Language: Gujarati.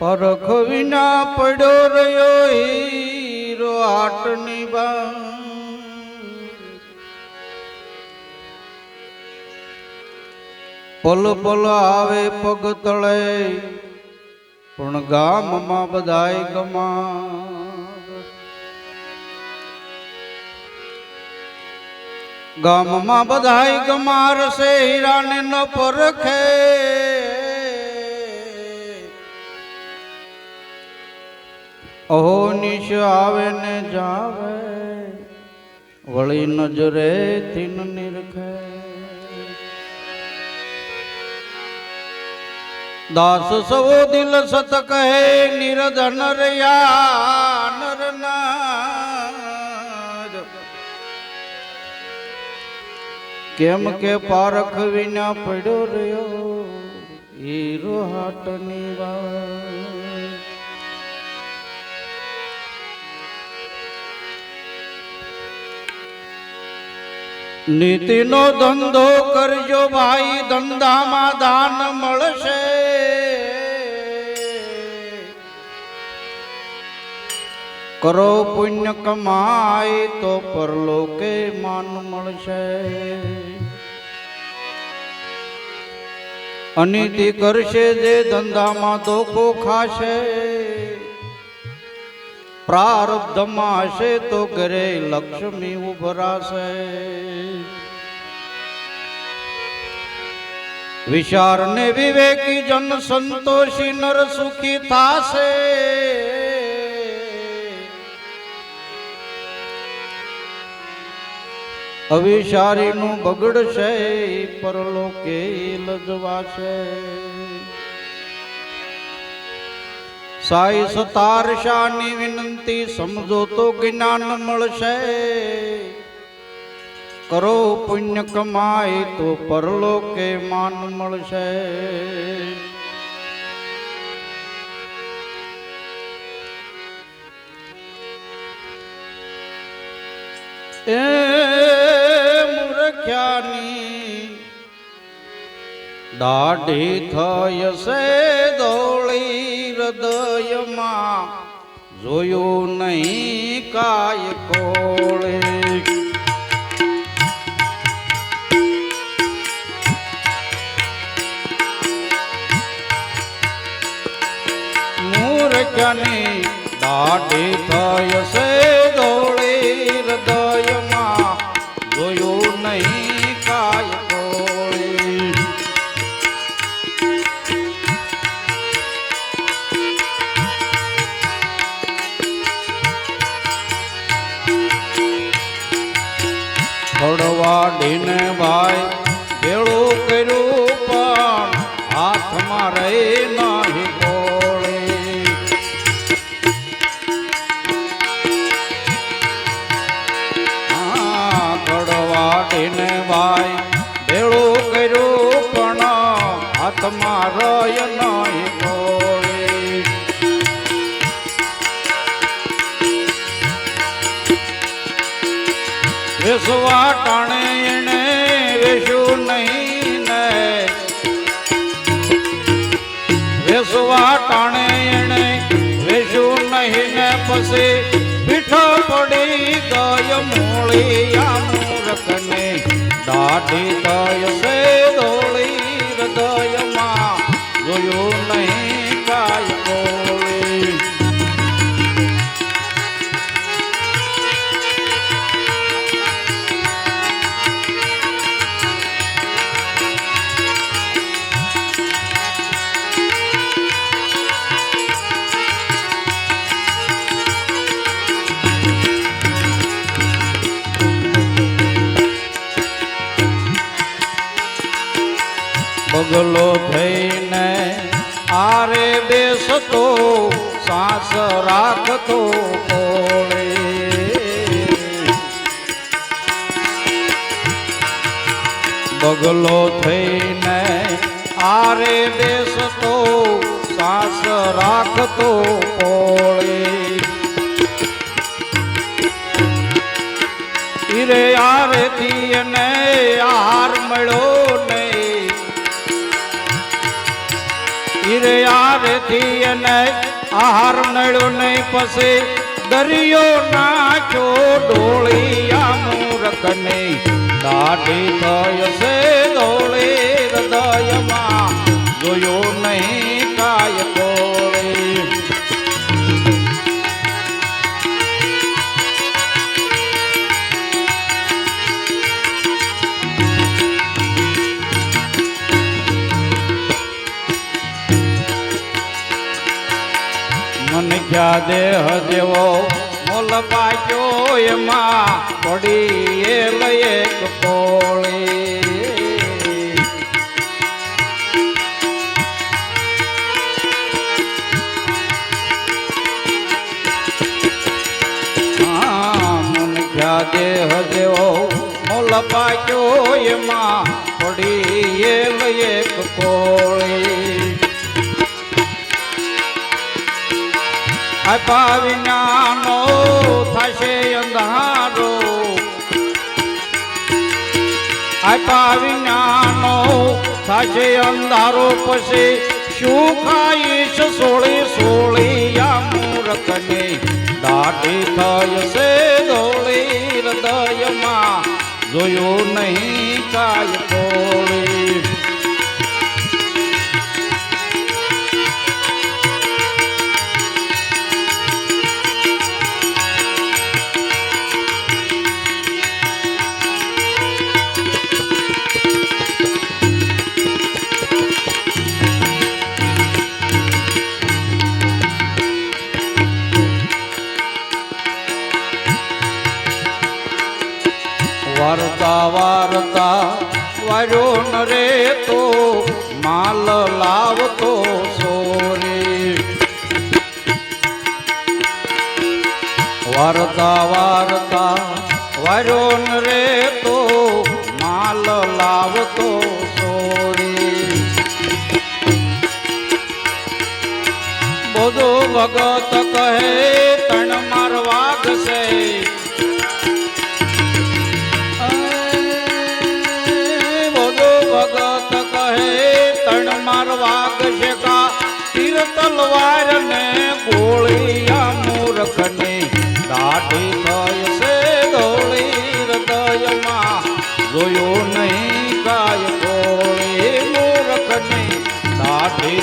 પરખ વિના પડ્યો રહ્યો હીરો આટની બા પલ પલ આવે પગ તળે, પણ ગામમાં બધાય ગમા ગામમાં બધાય ગમાર છે, હીરાને ન પરખે. અહો નિશ આવે ને જાવે, વળી નજરે તીન નિરખે. દાસ સવો દિલ સત કહે, નિરધન રહ્યા નર કેમ કે પારખ વિના પડ્યો રહ્યો હીરો હાટની વાત. નીતિનો ધંધો કરજો ભાઈ, ધંધામાં દાન મળશે. કરો પુણ્ય કમાય તો પરલોકે માન મળશે અનીતિ કરશે જે ધંધામાં ધોખો ખાશે પ્રારબ્ધમાં હશે તો ઘરે લક્ષ્મી ઉભરાશે વિચાર ને વિવેકી જન સંતોષી નર સુખી થાશે અવિચારીનું બગડશે પરલોકે લજવાશે. સાઈ સતારની વિનંતી સમજો તો જ્ઞાન મળશે. કરો પુણ્ય કમાય તો પરલોકે માન મળશે. એ મૂર્ખ્યાની દાઢી થય છે દોળી હૃદયમાં જોયું નહીં કાય કોળે. મૂર્ખની દાઢી ખડવાડીને ભાઈ ભેળું કર્યું પણ હાથમાં રહી નહીં કોળી. હા, ખડવાડીને ભાઈ ભેળું કર્યું પણ હાથમાં રહી વેસવા ટાણે એને વેશું નહીં ને. વેસવા ટાણે એને વેશું નહીં ને પછી પીઠો પડી ગયો મૂળિયા મૂરખને દાઢી થય બગલો થઈને આરે બેસતો સાસ રાખતો કોળે બગલો થઈને આરે બેસતો સાસ રાખતો કોળે ઈરે આરતી ને આહાર મળ્યો ઈરે આરેથી એને આહાર મળ્યો નહીં પછી દરિયો નાખ્યો ડોળિયા મૂરખને. દાઢી થય ક્યાં દેહ જેવો મોલ પાક્યો એમાં પડી એ લઈ પોળી. દેહ જેવો મોલ પાક્યો એમાં પડી એ લઈ કોળી આપા વિનાનો થશે અંધારો. અપાવિનાનો થશે અંધારો પછી શું ખાઈશ? સોળી સોળી આ મૂર્ખને દાઢી થશે દોળી હૃદયમાં. જોયું નહીં કાય કોળી. વારતા વાર્યો ન રે તો માલ લાવતો સોરી. વારતા વારતા વાર્યો ન તલવાર ને ગોળિયા મૂર્ખ ને દાઢી થાય છે દોળી હૃદયમાં જોયો નહીં કાય ગોળી મૂર્ખ ને દાઢી